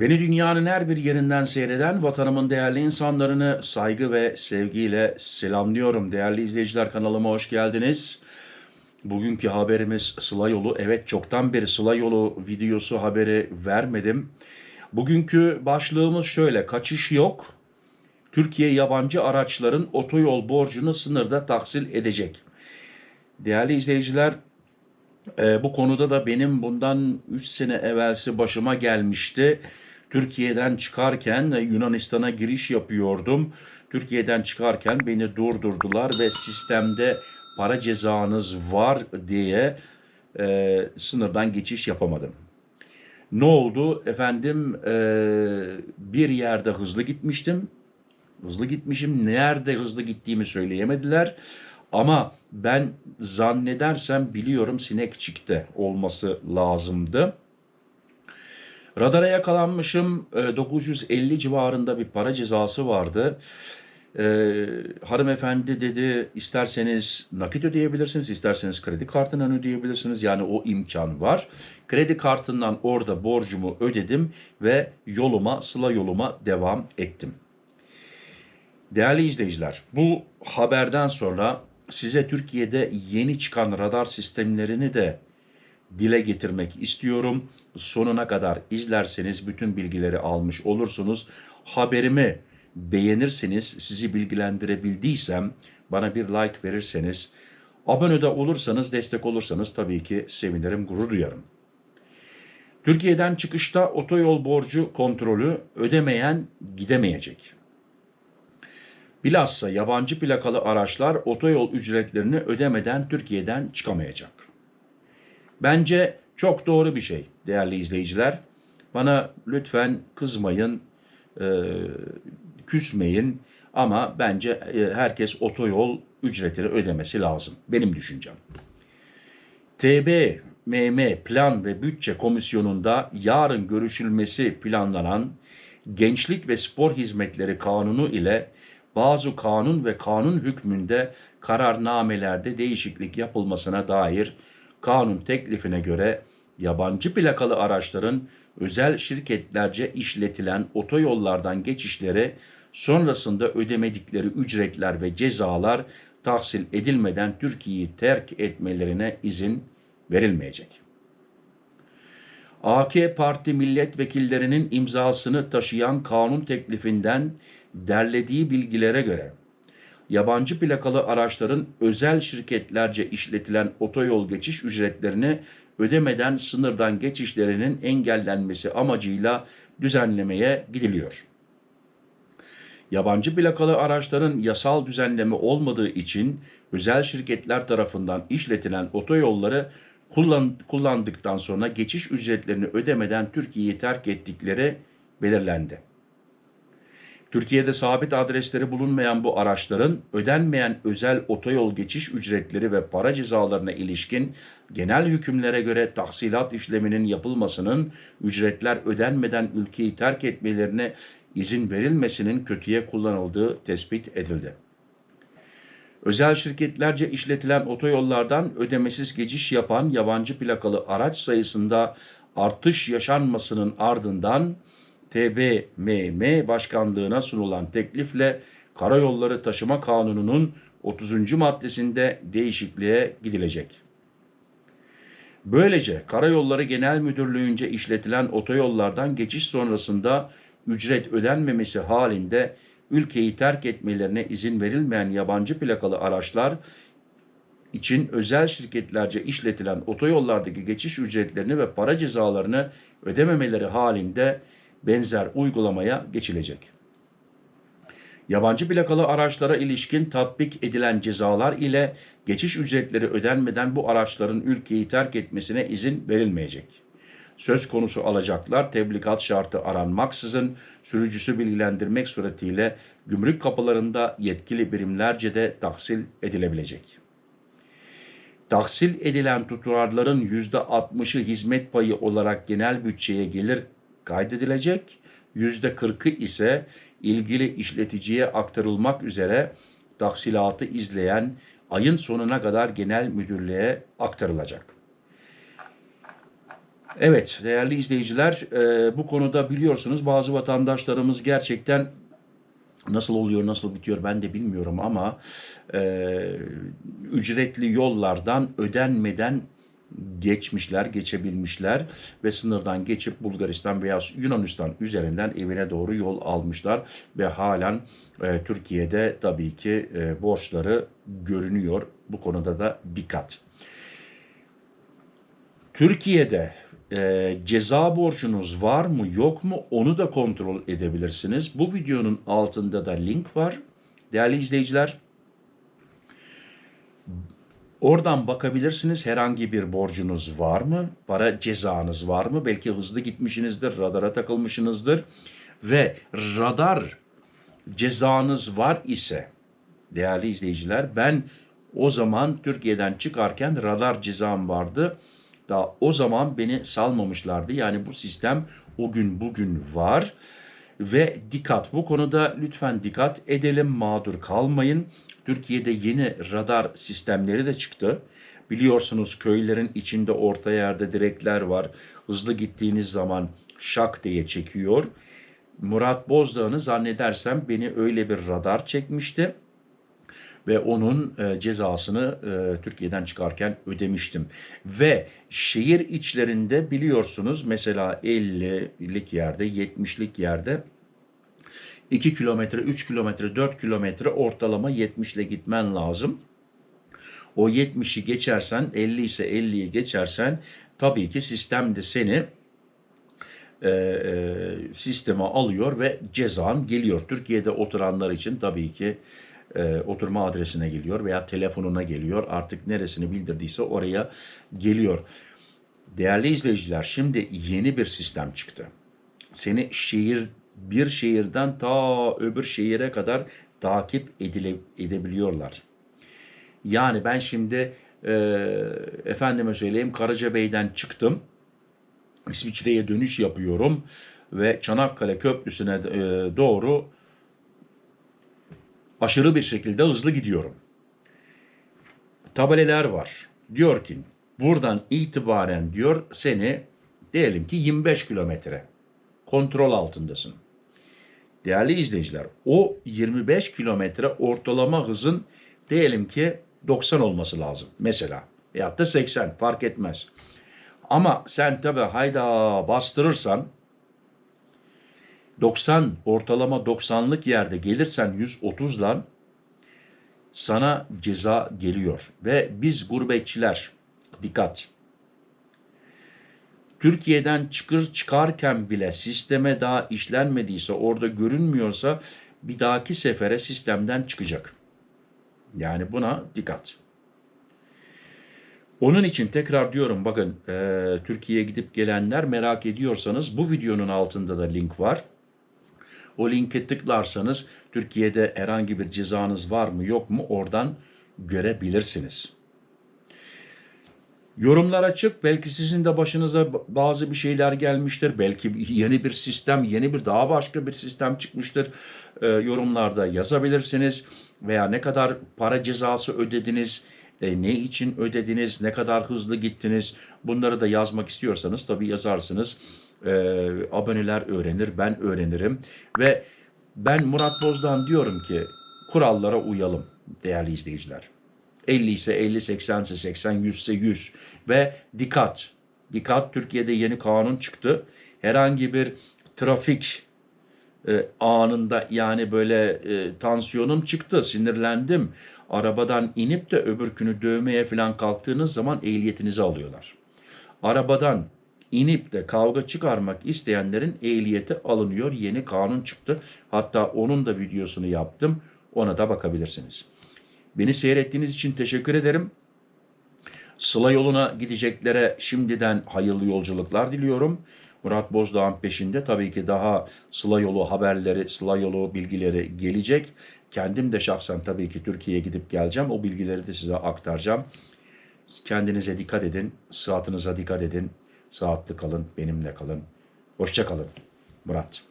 Beni dünyanın her bir yerinden seyreden vatanımın değerli insanlarını saygı ve sevgiyle selamlıyorum. Değerli izleyiciler kanalıma hoş geldiniz. Bugünkü haberimiz Sıla Yolu. Evet çoktan beri Sıla Yolu videosu haberi vermedim. Bugünkü başlığımız şöyle. Kaçış yok. Türkiye yabancı araçların otoyol borcunu sınırda tahsil edecek. Değerli izleyiciler e, bu konuda da benim bundan 3 sene evvelsi başıma gelmişti. Türkiye'den çıkarken Yunanistan'a giriş yapıyordum. Türkiye'den çıkarken beni durdurdular ve sistemde para cezanız var diye e, sınırdan geçiş yapamadım. Ne oldu? Efendim e, bir yerde hızlı gitmiştim. Hızlı gitmişim. Nerede hızlı gittiğimi söyleyemediler. Ama ben zannedersem biliyorum Sinekçik'te olması lazımdı. Radara yakalanmışım. E, 950 civarında bir para cezası vardı. Ee, hanımefendi dedi isterseniz nakit ödeyebilirsiniz, isterseniz kredi kartından ödeyebilirsiniz. Yani o imkan var. Kredi kartından orada borcumu ödedim ve yoluma, sıla yoluma devam ettim. Değerli izleyiciler, bu haberden sonra size Türkiye'de yeni çıkan radar sistemlerini de dile getirmek istiyorum. Sonuna kadar izlerseniz bütün bilgileri almış olursunuz. Haberimi beğenirseniz, sizi bilgilendirebildiysem, bana bir like verirseniz, abone olursanız, destek olursanız tabii ki sevinirim, gurur duyarım. Türkiye'den çıkışta otoyol borcu kontrolü ödemeyen gidemeyecek. Bilhassa yabancı plakalı araçlar otoyol ücretlerini ödemeden Türkiye'den çıkamayacak. Bence çok doğru bir şey değerli izleyiciler. Bana lütfen kızmayın, e, küsmeyin ama bence e, herkes otoyol ücretini ödemesi lazım. Benim düşüncem. TB, MM Plan ve Bütçe Komisyonu'nda yarın görüşülmesi planlanan Gençlik ve Spor Hizmetleri Kanunu ile bazı kanun ve kanun hükmünde kararnamelerde değişiklik yapılmasına dair kanun teklifine göre yabancı plakalı araçların özel şirketlerce işletilen otoyollardan geçişleri sonrasında ödemedikleri ücretler ve cezalar tahsil edilmeden Türkiye'yi terk etmelerine izin verilmeyecek. AK Parti milletvekillerinin imzasını taşıyan kanun teklifinden derlediği bilgilere göre yabancı plakalı araçların özel şirketlerce işletilen otoyol geçiş ücretlerini ödemeden sınırdan geçişlerinin engellenmesi amacıyla düzenlemeye gidiliyor. Yabancı plakalı araçların yasal düzenleme olmadığı için özel şirketler tarafından işletilen otoyolları kullan, kullandıktan sonra geçiş ücretlerini ödemeden Türkiye'yi terk ettikleri belirlendi. Türkiye'de sabit adresleri bulunmayan bu araçların ödenmeyen özel otoyol geçiş ücretleri ve para cezalarına ilişkin genel hükümlere göre tahsilat işleminin yapılmasının ücretler ödenmeden ülkeyi terk etmelerine izin verilmesinin kötüye kullanıldığı tespit edildi. Özel şirketlerce işletilen otoyollardan ödemesiz geçiş yapan yabancı plakalı araç sayısında artış yaşanmasının ardından TBMM Başkanlığına sunulan teklifle Karayolları Taşıma Kanunu'nun 30. maddesinde değişikliğe gidilecek. Böylece Karayolları Genel Müdürlüğü'nce işletilen otoyollardan geçiş sonrasında ücret ödenmemesi halinde ülkeyi terk etmelerine izin verilmeyen yabancı plakalı araçlar için özel şirketlerce işletilen otoyollardaki geçiş ücretlerini ve para cezalarını ödememeleri halinde benzer uygulamaya geçilecek. Yabancı plakalı araçlara ilişkin tatbik edilen cezalar ile geçiş ücretleri ödenmeden bu araçların ülkeyi terk etmesine izin verilmeyecek. Söz konusu alacaklar tebligat şartı aranmaksızın sürücüsü bilgilendirmek suretiyle gümrük kapılarında yetkili birimlerce de tahsil edilebilecek. Tahsil edilen tutarların %60'ı hizmet payı olarak genel bütçeye gelir kaydedilecek. %40'ı ise ilgili işleticiye aktarılmak üzere taksilatı izleyen ayın sonuna kadar genel müdürlüğe aktarılacak. 2023 Evet değerli izleyiciler e, bu konuda biliyorsunuz bazı vatandaşlarımız gerçekten nasıl oluyor nasıl bitiyor ben de bilmiyorum ama e, ücretli yollardan ödenmeden geçmişler, geçebilmişler ve sınırdan geçip Bulgaristan veya Yunanistan üzerinden evine doğru yol almışlar ve halen e, Türkiye'de tabii ki e, borçları görünüyor. Bu konuda da dikkat. Türkiye'de e, ceza borcunuz var mı yok mu onu da kontrol edebilirsiniz. Bu videonun altında da link var. Değerli izleyiciler oradan bakabilirsiniz herhangi bir borcunuz var mı? Para cezanız var mı? Belki hızlı gitmişsinizdir, radara takılmışsınızdır ve radar cezanız var ise değerli izleyiciler ben o zaman Türkiye'den çıkarken radar cezam vardı. Daha o zaman beni salmamışlardı. Yani bu sistem o gün bugün var. Ve dikkat bu konuda lütfen dikkat edelim mağdur kalmayın. Türkiye'de yeni radar sistemleri de çıktı. Biliyorsunuz köylerin içinde orta yerde direkler var. Hızlı gittiğiniz zaman şak diye çekiyor. Murat Bozdağ'ını zannedersem beni öyle bir radar çekmişti ve onun e, cezasını e, Türkiye'den çıkarken ödemiştim. Ve şehir içlerinde biliyorsunuz mesela 50'lik yerde, 70'lik yerde 2 kilometre, 3 kilometre, 4 kilometre ortalama 70 ile gitmen lazım. O 70'i geçersen, 50 ise 50'yi geçersen tabii ki sistem de seni e, e, sisteme alıyor ve cezan geliyor. Türkiye'de oturanlar için tabii ki e, oturma adresine geliyor veya telefonuna geliyor. Artık neresini bildirdiyse oraya geliyor. Değerli izleyiciler şimdi yeni bir sistem çıktı. Seni şehir bir şehirden ta öbür şehire kadar takip edile, edebiliyorlar. Yani ben şimdi e, efendime söyleyeyim Karacabey'den çıktım. İsviçre'ye dönüş yapıyorum ve Çanakkale Köprüsü'ne e, doğru aşırı bir şekilde hızlı gidiyorum. Tabeleler var. Diyor ki buradan itibaren diyor seni diyelim ki 25 kilometre kontrol altındasın. Değerli izleyiciler o 25 kilometre ortalama hızın diyelim ki 90 olması lazım mesela. Veyahut da 80 fark etmez. Ama sen tabi hayda bastırırsan 90 ortalama 90'lık yerde gelirsen 130'dan sana ceza geliyor. Ve biz gurbetçiler dikkat. Türkiye'den çıkır çıkarken bile sisteme daha işlenmediyse orada görünmüyorsa bir dahaki sefere sistemden çıkacak. Yani buna dikkat. Onun için tekrar diyorum bakın e, Türkiye'ye gidip gelenler merak ediyorsanız bu videonun altında da link var. O linke tıklarsanız Türkiye'de herhangi bir cezanız var mı yok mu oradan görebilirsiniz. Yorumlar açık. Belki sizin de başınıza bazı bir şeyler gelmiştir. Belki yeni bir sistem, yeni bir daha başka bir sistem çıkmıştır. Ee, yorumlarda yazabilirsiniz. Veya ne kadar para cezası ödediniz, e, ne için ödediniz, ne kadar hızlı gittiniz bunları da yazmak istiyorsanız tabii yazarsınız e, aboneler öğrenir, ben öğrenirim. Ve ben Murat Boz'dan diyorum ki kurallara uyalım değerli izleyiciler. 50 ise 50, 80 ise 80, 100 ise 100 ve dikkat. Dikkat Türkiye'de yeni kanun çıktı. Herhangi bir trafik e, anında yani böyle e, tansiyonum çıktı, sinirlendim. Arabadan inip de öbürkünü dövmeye falan kalktığınız zaman ehliyetinizi alıyorlar. Arabadan inip de kavga çıkarmak isteyenlerin ehliyeti alınıyor. Yeni kanun çıktı. Hatta onun da videosunu yaptım. Ona da bakabilirsiniz. Beni seyrettiğiniz için teşekkür ederim. Sıla yoluna gideceklere şimdiden hayırlı yolculuklar diliyorum. Murat Bozdağ'ın peşinde tabii ki daha Sıla yolu haberleri, Sıla yolu bilgileri gelecek. Kendim de şahsen tabii ki Türkiye'ye gidip geleceğim. O bilgileri de size aktaracağım. Kendinize dikkat edin, sıhhatınıza dikkat edin. Saatli kalın, benimle kalın. Hoşça kalın. Murat.